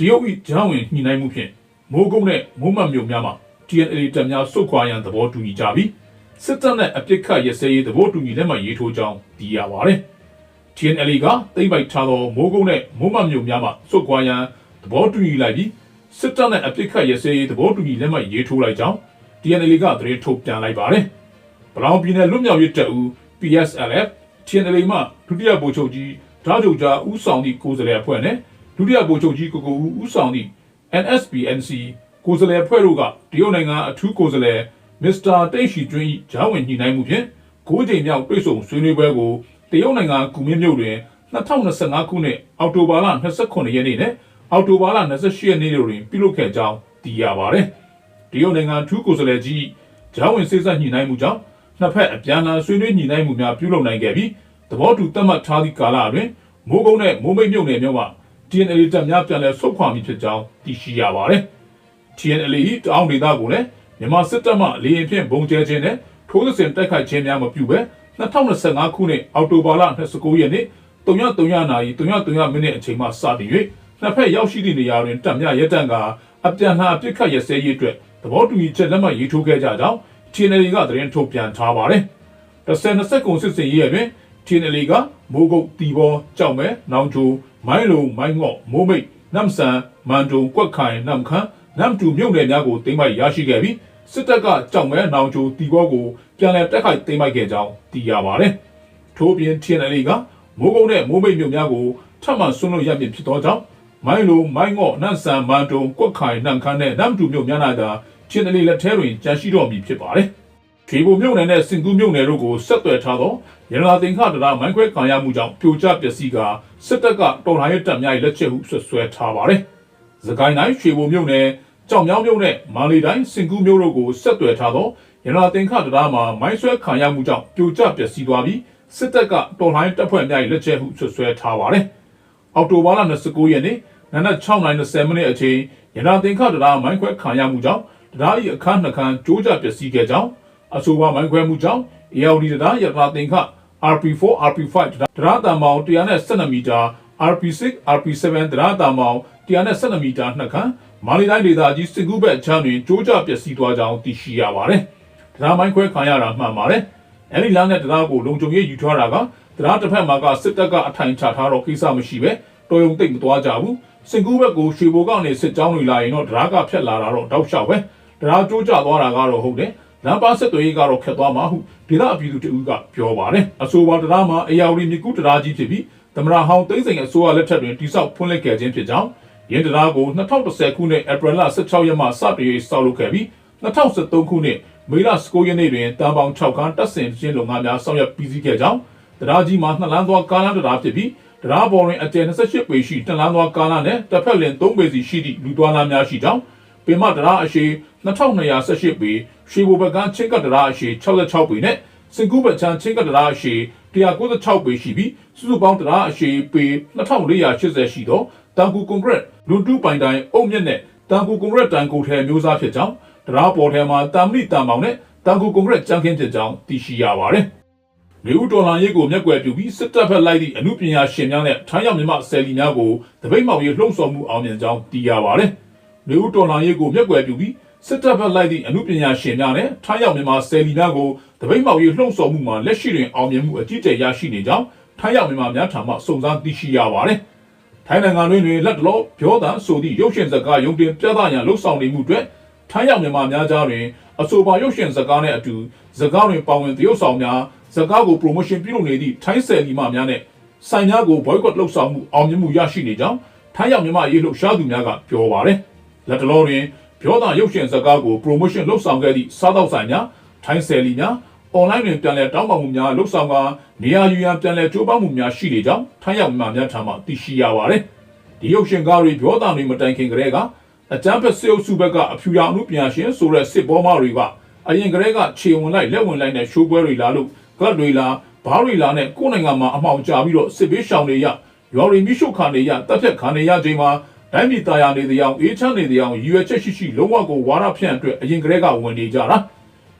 ရုတ်၏ဂျာဝင်ညှိနှိုင်းမှုဖြင့်မိုးကုတ်နဲ့မိုးမတ်မြို့များမှာ TNL တပ်များစုခွာရန်သဘောတူညီကြပြီးစစ်တပ်နဲ့အပြစ်ခတ်ရစဲရေးသဘောတူညီလက်မှတ်ရေးထိုးကြောင်းသိရပါတယ်။ TNL ကတိမ့်ပိုက်ထားသောမိုးကုတ်နဲ့မိုးမတ်မြို့များမှာစုခွာရန်သဘောတူညီလိုက်ပြီးစစ်တပ်နဲ့အပြစ်ခတ်ရစဲရေးသဘောတူညီလက်မှတ်ရေးထိုးလိုက်ကြောင်း TNL ကသတင်းထုတ်ပြန်လိုက်ပါတယ်။ဗလောင်ပြည်နယ်လွတ်မြောက်ရေးတပ်ဦး PSLF TNL မှဒုတိယဗိုလ်ချုပ်ကြီးဓာကြုံကြားဦးဆောင်သည့်ကိုယ်စားလှယ်အဖွဲ့နဲ့ ဒုတိယဗိုလ်ချုပ်ကြီးကိုကိုဦးဦးဆောင်သည့် NSPNC ကိုယ်စားလှယ်အဖွဲ့တို့ကတရုတ်နိုင်ငံအထူးကိုယ်စားလှယ်မစ္စတာတိတ်ရှိကျွင်း၏ဂျာဝင်ညှိနှိုင်းမှုဖြင့်၉ကြိမ်မြောက်တွေ့ဆုံဆွေးနွေးပွဲကိုတရုတ်နိုင်ငံကူမင်းမြို့တွင်2025ခုနှစ်အောက်တိုဘာလ29ရက်နေ့နဲ့အောက်တိုဘာလ28ရက်နေ့တို့တွင်ပြုလုပ်ခဲ့ကြောင်းသိရပါတယ်။တရုတ်နိုင်ငံထူးကိုယ်စားလှယ်ကြီးဂျာဝင်စိတ်ဆက်ညှိနှိုင်းမှုကြောင့်နှစ်ဖက်အပြန်အလှန်ဆွေးနွေးညှိနှိုင်းမှုများပြုလုပ်နိုင်ခဲ့ပြီးသဘောတူသတ်မှတ်ထားသည့်ကာလအတွင်းမိုးကုန်းနဲ့မိုးမိတ်မြို့နယ်များမှာ TNL တပ်များပြန်လည်ဆုတ်ခွာမည်ဖြစ်ကြောင်းသိရှိရပါတယ်။ TNL ၏တအောင်းဒေသကိုလည်းမြန်မာစစ်တပ်မှလေရင်ဖြင့်ဘုံကျဲခြင်းနဲ့ထိုးစစ်တိုက်ခိုက်ခြင်းများမပြုဘဲ2025ခုနှစ်အောက်တိုဘာလ29ရက်နေ့3:3နာရီ3:3မိနစ်အချိန်မှစတင်၍နှစ်ဖက်ရောက်ရှိသည့်နေရာတွင်တပ်များရပ်တန့်ကအပြန်အလှန်အပစ်ခတ်ရစဲရေးအတွက်သဘောတူညီချက်လက်မှတ်ရေးထိုးခဲ့ကြကြောင်း TNL ကသတင်းထုတ်ပြန်ထားပါတယ်။တစ်ဆယ်20ကုန်စစ်စင်ရေးအတွင်း TNL ကမိုးကုတ်တီဘောကြောက်မဲနောင်ချိုမိုင်းလုံမိုင်းငေါ့မိုးမိတ်နမ်ဆန်မန်တုံကွက်ခိုင်နမ်ခမ်းနမ်တူမြို့နယ်များကိုသိမ်းပိုက်ရရှိခဲ့ပြီးစစ်တပ်ကကြောက်မဲနောင်ချိုတီဘောကိုပြန်လည်တက်ခိုက်သိမ်းပိုက်ခဲ့ကြောင်းသိရပါတယ်။ထို့ပြင် TNL ကမိုးကုတ်နဲ့မိုးမိတ်မြို့များကိုထပ်မံဆွလို့ရမည်ဖြစ်သောကြောင့်မိုင်းလုံမိုင်းငေါ့နမ်ဆန်မန်တုံကွက်ခိုင်နမ်ခမ်းနဲ့နမ်တူမြို့များ၌သာ TNL လက်ထဲတွင်ကြန့်ရှိတော်မူဖြစ်ပါတယ်။ ခေဘုံမြို့နယ်နဲ့စင်ကူးမြို့နယ်တို့ကိုဆက်သွယ်ထားသောရလာသင်္ခတရာမိုင်းခွဲခံရမှုကြောင့်ပြိုကျပျက်စီးကစစ်တပ်ကတော်လှန်ရေးတပ်များ၏လက်ချက်ဟုဆွဆွဲထားပါတယ်။သခိုင်းတိုင်းရွှေဘုံမြို့နယ်ကြောင်မြောင်းမြို့နယ်မန္တလေးတိုင်းစင်ကူးမြို့တို့ကိုဆက်သွယ်ထားသောရလာသင်္ခတရာမှာမိုင်းဆွဲခံရမှုကြောင့်ပြိုကျပျက်စီးသွားပြီးစစ်တပ်ကတော်လှန်ရေးတပ်ဖွဲ့များ၏လက်ချက်ဟုဆွဆွဲထားပါတယ်။အောက်တိုဘာလ29ရက်နေ့နနက်6:20မိနစ်အချိန်ရလာသင်္ခတရာမိုင်းခွဲခံရမှုကြောင့်တရား၏အခန်းနှခမ်းကျိုးကျပျက်စီးခဲ့ကြောင်း အဆိုပါမိုင်းခွဲမှုကြောင့် ALD တရားရတာသင်္ခ RP4 RP5 တရားတံမောင်112မီတာ RP6 RP7 တရားတံမောင်112မီတာနှစ်ခမ်းမာလီတိုင်းဒေသကြီးစစ်ကူးဘက်ချမ်းတွင်ကျိုးကျပျက်စီးသွားကြောင်းသိရှိရပါတယ်။တရားမိုင်းခွဲခံရတာမှန်ပါတယ်။အဲဒီလမ်းနဲ့တရားကိုလုံခြုံရေးယူထားတာကတရားတစ်ဖက်မှာကစစ်တပ်ကအထိုင်ချထားတော့ကိစ္စမရှိပဲတော်ရုံတိတ်မသွားကြဘူး။စစ်ကူးဘက်ကိုရွှေဘိုကနေစစ်ကြောင်းတွေလာရင်တော့တရားကဖြတ်လာတာတော့တောက်လျှောက်ပဲ။တရားကျိုးကျသွားတာကတော့ဟုတ်တယ်။ လမ်းပါဆက်သွယ်ရေးကတော့ခက်သွားမှာဟုဒေသအပြည်သူတဦးကပြောပါတယ်။အဆိုပါတရားမှာအရာဝတီမြကူတရားကြီးဖြစ်ပြီးသမရဟောင်းသိန်းစိန်အစိုးရလက်ထက်တွင်တိစောက်ဖွင့်လှစ်ခဲ့ခြင်းဖြစ်ကြောင်းရင်းတရားကို2010ခုနှစ်ဧပြီလ16ရက်မှစတင်၍စောက်လုပ်ခဲ့ပြီး2013ခုနှစ်မေလ19ရက်နေ့တွင်တန်ပေါင်6ခန်းတပ်ဆင်ခြင်းလုပ်ငန်းများဆောင်ရွက်ပြီးစီးခဲ့ကြောင်းတရားကြီးမှာနှစ်လမ်းသွားကားလမ်းတရားဖြစ်ပြီးတရားပေါ်တွင်အကျယ်28ပေရှိနှစ်လမ်းသွားကားလမ်းနဲ့တစ်ဖက်လင်3ပေစီရှိသည့်လူသွားလမ်းများရှိကြောင်း ပင်မတရားအရှိ2218ပေရွှေဘိုဘကန်းချင်းကတရားအရှိ66ပေနဲ့စင်ကူးဘချန်ချင်းကတရားအရှိ196ပေရှိပြီးစုစုပေါင်းတရားအရှိပေ2480ရှိသောတန်ကူကွန်ကရစ်လူတူပိုင်တိုင်အုပ်မြက်နဲ့တန်ကူကွန်ကရစ်တန်ကိုထဲမျိုးစားဖြစ်ကြောင်းတရားပေါ်ထဲမှာတမ်မဏိတန်ပေါင်နဲ့တန်ကူကွန်ကရစ်ကြမ်းခင်းဖြစ်ကြောင်းသိရှိရပါတယ်။နေဦးဒေါ်လာရေးကိုမျက်ကွယ်ပြုပြီးစစ်တပ်ဖက်လိုက်သည့်အမှုပညာရှင်များနဲ့ထိုင်းရောက်မြန်မာဆယ်လီများကိုတပိတ်မောက်ရေးလှုံ့ဆော်မှုအောင်မြင်ကြောင်းသိရပါတယ်။ နေဦးဒေါ်လာရေးကိုမျက်ကွယ်ပြုပြီးစစ်တပ်ဖက်လိုက်သည့်အမှုပညာရှင်များနဲ့ထိုင်းရောက်မြန်မာဆယ်လီများကိုတပိတ်မောက်ရေးလှုံ့ဆော်မှုမှာလက်ရှိတွင်အောင်မြင်မှုအကြီးအကျယ်ရရှိနေကြောင်းထိုင်းရောက်မြန်မာများထံမှစုံစမ်းသိရှိရပါတယ်။ထိုင်းနိုင်ငံတွင်လက်တလောပြောတာဆိုသည့်ရုပ်ရှင်ဇာတ်ကားရုံတင်ပြသရန်လှုံ့ဆော်နေမှုတွေထိုင်းရောက်မြန်မာများကြားတွင်အဆိုပါရုပ်ရှင်ဇာတ်ကားနှင့်အတူဇာတ်ကားတွင်ပါဝင်သရုပ်ဆောင်များဇာတ်ကားကို promotion ပြုလုပ်နေသည့်ထိုင်းဆယ်လီမှများနဲ့ဆိုင်များကို boycott လုပ်ဆောင်မှုအောင်မြင်မှုရရှိနေကြောင်းထိုင်းရောက်မြန်မာရေးလှုပ်ရှားသူများကပြောပါတယ်။ လက်တလောတွင်ပြောတာရုပ်ရှင်ဇာတ်ကားကို promotion လုပ်ဆောင်ခဲ့သည့်စားတောက်ဆိုင်များထိုင်းဆယ်လီများ online တွင်ပြန်လည်တောင်းပန်မှုများလှုပ်ဆောင်ကနေရာယူရန်ပြန်လည်ကြိုးပမ်းမှုများရှိနေကြောင်းထိုင်းရောက်မြန်မာများထံမှသိရှိရပါတယ်။ဒီရုပ်ရှင်ကားတွေပြောတာတွေမတိုင်ခင်ကတည်းကအကြမ်းဖက်စစ်အုပ်စုဘက်ကအဖြူရောင်မှုပြန်ရှင်ဆိုတဲ့စစ်ဘောမတွေကအရင်ကတည်းကခြေဝင်လိုက်လက်ဝင်လိုက်နဲ့ရှိုးပွဲတွေလာလို့ကတ်တွေလာဘားတွေလာနဲ့ကိုယ်နိုင်ငံမှာအမှောင်ကြပြီးတော့စစ်ဘေးရှောင်တွေရရွာတွေမိရှုခါနေရတပ်ဖြတ်ခါနေရချိန်မှာ တိုင်းပြည်သားရနေတဲ့အောင်အေးချမ်းနေတဲ့အောင်ရွယ်ချက်ရှိရှိလုံးဝကိုဝါရဖြန့်အတွက်အရင်ကတည်းကဝင်နေကြတာ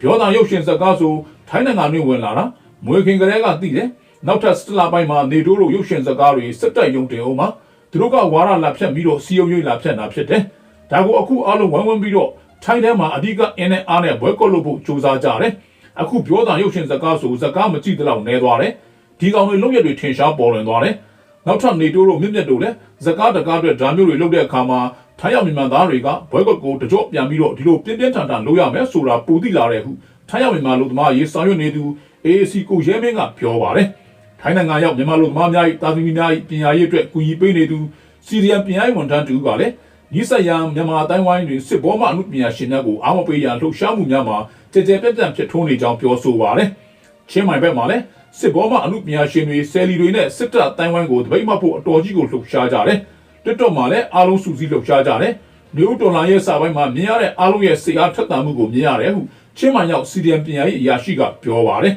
ပြောတာရုပ်ရှင်ဇာတ်ကားဆိုထိုင်းနိုင်ငံတွင်ဝင်လာတာမွေခင်ကလေးကသိတယ်နောက်ထပ်စတလာပိုင်းမှာနေတိုးတို့ရုပ်ရှင်ဇာတ်ကားတွေစက်တက်ယုံတင်အောင်မှာသူတို့ကဝါရလာဖြတ်ပြီးတော့စီယုံရိပ်လာဖြတ်တာဖြစ်တယ်ဒါကိုအခုအားလုံးဝိုင်းဝန်းပြီးတော့ထိုင်းထဲမှာအဓိကအင်းနဲ့အားနဲ့ဘွဲကော့လို့ဖို့စူးစမ်းကြတယ်အခုပြောတာရုပ်ရှင်စကားဆိုစကားမကြည့်တဲ့လောက်နေသွားတယ်ဒီကောင်တွေလုံရက်တွေထင်ရှားပေါ်လွင်သွားတယ် နောက်ထပ်နေတိုးတို့မြင့်မြတ်တို့လည်းစကားတကားအတွက်ဓာမျိုးတွေလုပ်တဲ့အခါမှာထိုင်းရောက်မြန်မာသားတွေကဘွဲကော့ကိုတကြော့ပြန်ပြီးတော့ဒီလိုပြင်းပြင်းထန်ထန်လုပ်ရမယ်ဆိုတာပူသိလာတဲ့ဟုထိုင်းရောက်မြန်မာလူသမားရေးဆောင်ရွက်နေသူ AAC ကိုရဲမင်းကပြောပါတယ်ထိုင်းနိုင်ငံရောက်မြန်မာလူသမားများ၏တာသမီများ၏ပညာရေးအတွက်ကူညီပေးနေသူစီရီယံပညာရေးဝန်ထမ်းတူကလည်းဤဆက်ရန်မြန်မာအတိုင်းဝိုင်းတွင်စစ်ဘောမှအမှုပညာရှင်များကိုအားမပေးရန်လှုပ်ရှားမှုများမှာကြကြပြတ်ပြတ်ဖြစ်ထွန်းနေကြောင်းပြောဆိုပါတယ်ချင်းမိုင်ဘက်မှာလည်း စစ်ဘောမှအမှုပညာရှင်တွေဆယ်လီတွေနဲ့စစ်တပ်အတိုင်းဝိုင်းကိုတပိတ်မှတ်ဖို့အတော်ကြီးကိုလှုပ်ရှားကြတယ်တွတ်တော့မှာလည်းအားလုံးစုစည်းလှုပ်ရှားကြတယ်မျိုးတော်လာရဲ့စာပိုင်းမှာမြင်ရတဲ့အားလုံးရဲ့စိတ်အားထက်သန်မှုကိုမြင်ရတယ်ဟုချင်းမိုင်ရောက်စီရီယံပညာရေးအရာရှိကပြောပါတယ်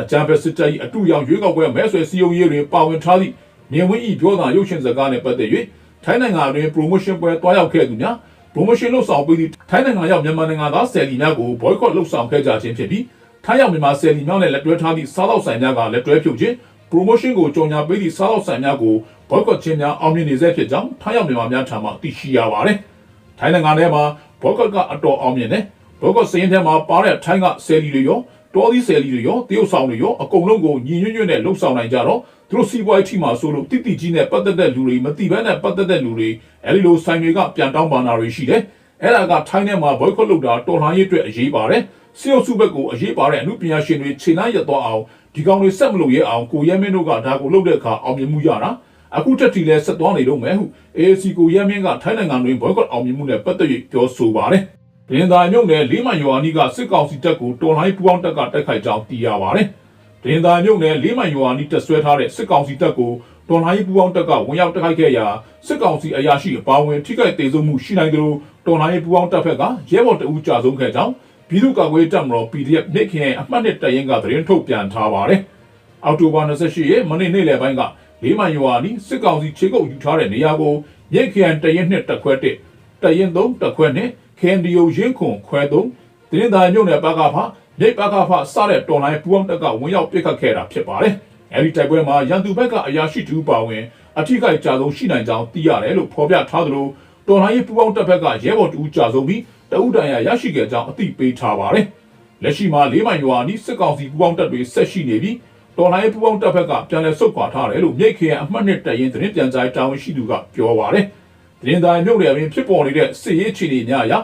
အကြံပေးစစ်တပ်၏အတူရောင်ရွေးကောက်ပွဲမဲဆွယ်စည်းရုံးရေးတွင်ပါဝင်ထားသည့်မြင်ဝင်း၏ပြောတာရုပ်ရှင်စကားနှင့်ပတ်သက်၍ထိုင်းနိုင်ငံတွင် promotion ပွဲတွားရောက်ခဲ့သူများ promotion လုပ်ဆောင်ပြီးသည့်ထိုင်းနိုင်ငံရောက်မြန်မာနိုင်ငံသားဆယ်လီများကို boycott လုပ်ဆောင်ခဲ့ကြခြင်းဖြစ်ပြီး ထိုင်းရောက်မြန်မာဆယ်လီများနဲ့လက်တွဲထားသည့်စားတော့ဆိုင်များကလက်တွဲဖြုတ်ခြင်း promotion ကိုကြော်ညာပေးသည့်စားတော့ဆိုင်များကို boycott ခြင်းများအောင်မြင်နေဆဲဖြစ်ကြောင်းထိုင်းရောက်မြန်မာများထံမှသိရှိရပါတယ်။ထိုင်းနိုင်ငံထဲမှာ boycott ကအတော်အောင်မြင်တယ်။ boycott စရင်ထဲမှာပါတဲ့ထိုင်းကဆယ်လီတွေရောတော်သီးဆယ်လီတွေရောတရုတ်ဆောင်တွေရောအကုန်လုံးကိုညီညွတ်ညွတ်နဲ့လှုပ်ဆောင်နိုင်ကြတော့သူတို့စီးပွားရေးထိမှဆိုလို့တိတိကြီးနဲ့ပတ်သက်တဲ့လူတွေမတိဘဲနဲ့ပတ်သက်တဲ့လူတွေအဲဒီလိုဆိုင်တွေကပြန်တောင်းပန်တာတွေရှိတယ်။အဲ့ဒါကထိုင်းထဲမှာ boycott လုပ်တာတော်လှန်ရေးအတွက်အရေးပါတယ်။ စီယုစုဘက်ကိုအရေးပါတဲ့အမှုပညာရှင်တွေခြေနှမ်းရက်သွားအောင်ဒီကောင်တွေဆက်မလို့ရအောင်ကိုရဲမင်းတို့ကဒါကိုလုပ်တဲ့အခါအောင်မြင်မှုရတာအခုတက်တီလဲဆက်သွားနေတော့မယ်ဟု AAC ကိုရဲမင်းကထိုင်းနိုင်ငံတွင် boycott အောင်မြင်မှုနဲ့ပတ်သက်၍ပြောဆိုပါတယ်။ဒင်းသာမြုပ်နယ်လေးမန်ယိုအာနီကစစ်ကောင်စီတပ်ကိုတော်လှန်ရေးပူးပေါင်းတပ်ကတိုက်ခိုက်ကြောင်းသိရပါတယ်။ဒင်းသာမြုပ်နယ်လေးမန်ယိုအာနီတပ်ဆွဲထားတဲ့စစ်ကောင်စီတပ်ကိုတော်လှန်ရေးပူးပေါင်းတပ်ကဝင်ရောက်တိုက်ခိုက်ခဲ့ရာစစ်ကောင်စီအရာရှိအပါအဝင်ထိခိုက်ဒေဆုံးမှုရှိနိုင်တယ်လို့တော်လှန်ရေးပူးပေါင်းတပ်ဖက်ကရဲဘော်တအူးကြာဆုံးခဲ့ကြောင်း ပြည်သူ့ကာကွယ်ရေးတပ်မတော် PDF နှစ်ခင်အမှတ်နှစ်တရင်ကသတင်းထုတ်ပြန်ထားပါတယ်။အောက်တိုဘာ28ရက်မနေ့နေ့လယ်ပိုင်းကလေးမန်ယိုအာနီစစ်ကောင်စီခြေကုပ်ယူထားတဲ့နေရာကိုမြစ်ခရိုင်တရင်နှစ်တက်ခွဲတစ်တရင်သုံးတက်ခွဲနှစ်ခင်ဒီယိုရင်းခွန်ခွဲသုံးတင်းသားညုံနယ်ပကဖမြိတ်ပကဖစတဲ့တော်လိုင်းပူအောင်တက်ကဝင်ရောက်ပစ်ခတ်ခဲ့တာဖြစ်ပါတယ်။အဲဒီတိုက်ပွဲမှာရန်သူဘက်ကအရာရှိတူပါဝင်အထိကိကြာဆုံးရှိနိုင်ကြောင်းသိရတယ်လို့ဖော်ပြထားသလို တော်လိုင်းပူအောင်တက်ဘက်ကရဲဘော်တူကြာဆုံးပြီးတအုပ်တန်ရရရှိခဲ့ကြောင်းအသိပေးထားပါတယ်။လက်ရှိမှာလေးမိုင်ရွာနီးစစ်ကောင်စီပူအောင်တက်တွေဆက်ရှိနေပြီးတော်လိုင်းပူအောင်တက်ဘက်ကပြန်လည်ဆုတ်ခွာထားတယ်လို့မြိတ်ခေအမှတ်နှစ်တရင်သတင်းပြန်ကြားတာဝန်ရှိသူကပြောပါတယ်။သတင်းသားမြုပ်နယ်တွင်ဖြစ်ပေါ်နေတဲ့စစ်ရေးခြေအနေများအရ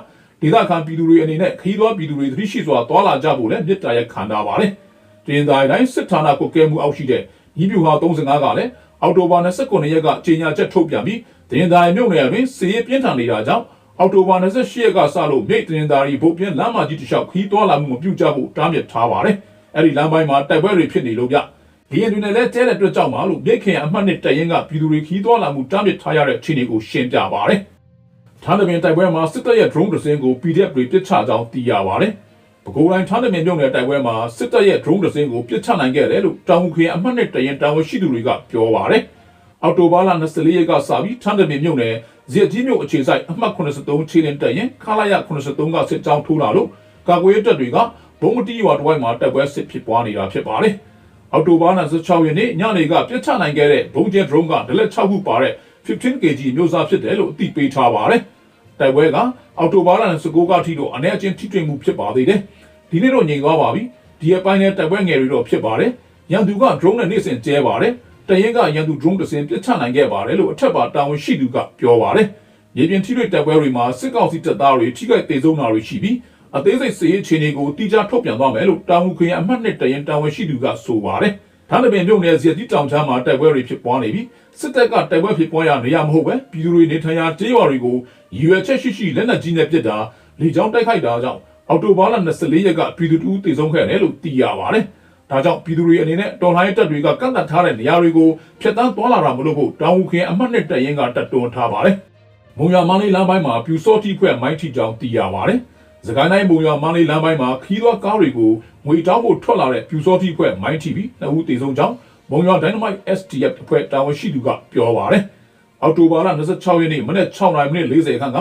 ဒေသခံပြည်သူတွေအနေနဲ့ခရီးသွားပြည်သူတွေသတိရှိစွာတွာလာကြဖို့လည်းမြစ်တာရက်ခံထားပါတယ်။တင်တိုင်းတိုင်းစစ်ဌာနကိုကဲမှုအောက်ရှိတဲ့ညီပြူဟာ35ကလည်း အော်တိုဘာ29ရက်ကကြေညာချက်ထုတ်ပြန်ပြီးတင်တိုင်းမြို့နယ်တွင်စစ်ရေးပြင်းထန်နေတာကြောင့်အော်တိုဘာ28ရက်ကစလို့မြိတ်တင်သားရီဘုတ်ပြင်းလမ်းမကြီးတစ်လျှောက်ခရီးသွားလာမှုမပြုကြဖို့တားမြစ်ထားပါတယ်။အဲ့ဒီလမ်းပိုင်းမှာတိုက်ပွဲတွေဖြစ်နေလို့ဗျ။ဒီရင်တွေနဲ့လည်းတဲတဲ့အတွက်ကြောင့်ပါလို့မြိတ်ခင်အမှတ်နှစ်တရင်ကပြည်သူတွေခရီးသွားလာမှုတားမြစ်ထားရတဲ့အခြေအနေကိုရှင်းပြပါတယ်။ထားသပင်တိုက်ပွဲမှာစစ်တပ်ရဲ့ drone တစ်စင်းကို PDF တွေပစ်ချကြောင်းသိရပါတယ်။ ပဲခူးတိုင်းထားသပင်မြို့နယ်တိုက်ပွဲမှာစစ်တပ်ရဲ့ drone တစ်စင်းကိုပစ်ချနိုင်ခဲ့တယ်လို့တောင်မူခရင်အမှတ်နဲ့တရင်တာဝန်ရှိသူတွေကပြောပါတယ်။အော်တိုဘာလ24ရက်ကစပြီးထားသပင်မြို့နယ်ဇက်ကြီးမြို့အခြေစိုက်အမှတ်83ခြေလင်းတက်ရင်ခလာရ83ကစစ်ကြောင်းထိုးလာလို့ကာကွယ်ရေးတပ်တွေကဘုံမတီးရွာတစ်ဝိုက်မှာတိုက်ပွဲစစ်ဖြစ်ပွားနေတာဖြစ်ပါတယ်။အော်တိုဘာလ16ရက်နေ့ညနေကပြစ်ချနိုင်ခဲ့တဲ့ဘုံကျဲ drone ကဒလက်6ခုပါတဲ့ 15kg မျိုးစားဖြစ်တယ်လို့အသိပေးထားပါတယ်။ တိုက်ပွဲကအောက်တိုဘာလ19ကထိတော့အနေအချင်းထိတွေ့မှုဖြစ်ပါသေးတယ်။ဒီနေ့တော့ငြိမ်သွားပါပြီ။ဒီအပိုင်းနဲ့တိုက်ပွဲငယ်တွေတော့ဖြစ်ပါတယ်။ရန်သူက drone နဲ့နေ့စဉ်ကျဲပါတယ်။တရင်ကရန်သူ drone တစ်စင်းပြစ်ချနိုင်ခဲ့ပါတယ်လို့အထက်ပါတာဝန်ရှိသူကပြောပါတယ်။မြေပြင်ထိတွေ့တိုက်ပွဲတွေမှာစစ်ကောင်စီတပ်သားတွေထိခိုက်ဒေဆုံးတာတွေရှိပြီးအသေးစိတ်စစ်ရေးခြေအနေကိုတိကျထုတ်ပြန်သွားမယ်လို့တာဝန်ခွင့်အမှတ်နဲ့တရင်တာဝန်ရှိသူကဆိုပါတယ်။ ဒါနဲ့ပင်ပြုံနယ်ဇက်တီတောင်ချမ်းမှာတိုက်ပွဲတွေဖြစ်ပွားနေပြီးစစ်တပ်ကတိုက်ပွဲဖြစ်ပွားရနေရမဟုတ်ပဲပြည်သူတွေနေထိုင်ရာကျေးရွာတွေကိုရည်ရွယ်ချက်ရှိရှိလက်နက်ကြီးနဲ့ပစ်တာလေကြောင်းတိုက်ခိုက်တာကြောင့်အော်တိုဘာလ24ရက်ကပြည်သူတူတေဆုံးခဲ့တယ်လို့သိရပါတယ်။ဒါကြောင့်ပြည်သူတွေအနေနဲ့တော်လှန်ရေးတပ်တွေကကန့်သတ်ထားတဲ့နေရာတွေကိုဖျက်ဆီးသွားလာတာမလို့ဖို့တောင်ဦးခင်အမှတ်နဲ့တရင်ကတက်တွန်းထားပါတယ်။မုံရမန်းလေးလမ်းပိုင်းမှာပြူစောတိဖွဲ့မိုင်းထီကြောင်သိရပါတယ်။ စကိုင်းတိုင်းမုံရမန်းလေးလမ်းပိုင်းမှာခီးသွွားကားတွေကိုငွေတောင်းဖို့ထွက်လာတဲ့ပြူစောတိဖွဲ့မိုင်းထီပြီးနှစ်ဦးတေဆုံးကြောင်းမုံရ Dynamite STF အဖွဲ့တာဝန်ရှိသူကပြောပါတယ်။အော်တိုဘာလ26ရက်နေ့မနက်6:40မိနစ်40ခန်းက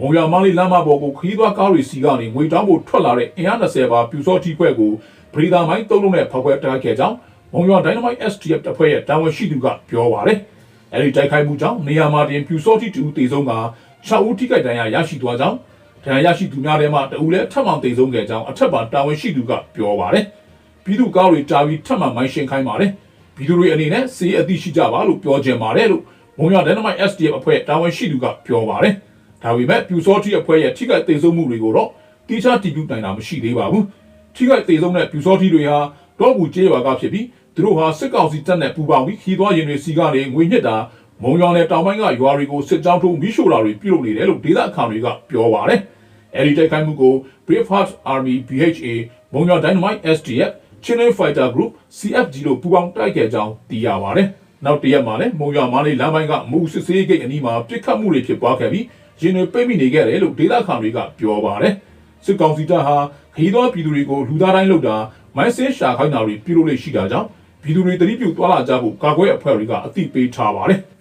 မုံရမန်းလေးလမ်းမပေါ်ကိုခီးသွွားကားတွေစီကနေငွေတောင်းဖို့ထွက်လာတဲ့အင်အား20ပါပြူစောတိဖွဲ့ကိုပရိသာမိုင်းသုံးလုံးနဲ့ဖောက်ခွဲတိုက်ခဲ့ကြောင်းမုံရ Dynamite STF အဖွဲ့ရဲ့တာဝန်ရှိသူကပြောပါတယ်။အဲဒီတိုက်ခိုက်မှုကြောင့်နေရာမှာတင်ပြူစောတိတူတေဆုံးက6ဦးထိခိုက်ဒဏ်ရာရရှိသွားကြောင်း ဒဏ်ရာရရှိသူများထဲမှာတဦးလည်းထပ်မံတေဆုံးခဲ့ကြောင်းအထက်ပါတာဝန်ရှိသူကပြောပါတယ်ပြည်သူ့ကားတွေတာပြီးထပ်မံမိုင်းရှင်းခိုင်းပါတယ်ပြည်သူတွေအနေနဲ့စီးအသိရှိကြပါလို့ပြောကြပါတယ်လို့မုံရဒန်နမိုက် SDF အဖွဲ့တာဝန်ရှိသူကပြောပါတယ်ဒါပေမဲ့ပြူစောတိအဖွဲ့ရဲ့ထိခိုက်တေဆုံးမှုတွေကိုတော့တိကျတည်ပြုနိုင်တာမရှိသေးပါဘူးထိခိုက်တေဆုံးတဲ့ပြူစောတိတွေဟာတော့ဘူးကျေးရွာကဖြစ်ပြီးသူတို့ဟာစစ်ကောင်စီတပ်နဲ့ပူးပေါင်းပြီးခီးသွွားရင်တွေစီကနေငွေညစ်တာ မုံရောင်နဲ့တောင်ပိုင်းကရွာတွေကိုစစ်ကြောင်းထိုးမိရှို့တာတွေပြုလုပ်နေတယ်လို့ဒေသခံတွေကပြောပါတယ်အဲဒီတိုက်ခိုက်မှုကို Brave Heart Army BHA မုံရောင် Dynamite SDF Chile Fighter Group CFG တို့ပူးပေါင်းတိုက်ခဲ့ကြောင်းသိရပါတယ်နောက်တရက်မှာလည်းမုံရွာမားလေးလမ်းပိုင်းကမူစစ်စေးဂိတ်အနီးမှာပြစ်ခတ်မှုတွေဖြစ်ပွားခဲ့ပြီးရင်တွေပိတ်မိနေခဲ့တယ်လို့ဒေသခံတွေကပြောပါတယ်စစ်ကောင်စီတပ်ဟာခရီးသွားပြည်သူတွေကိုလူသားတိုင်းလုပ်တာမိုင်းဆင်းရှာခိုင်းတာတွေပြုလုပ်လို့ရှိတာကြောင့်ပြည်သူတွေတတိပြုသွားလာကြဖို့ကာကွယ်အဖွဲ့တွေကအသိပေးထားပါတယ်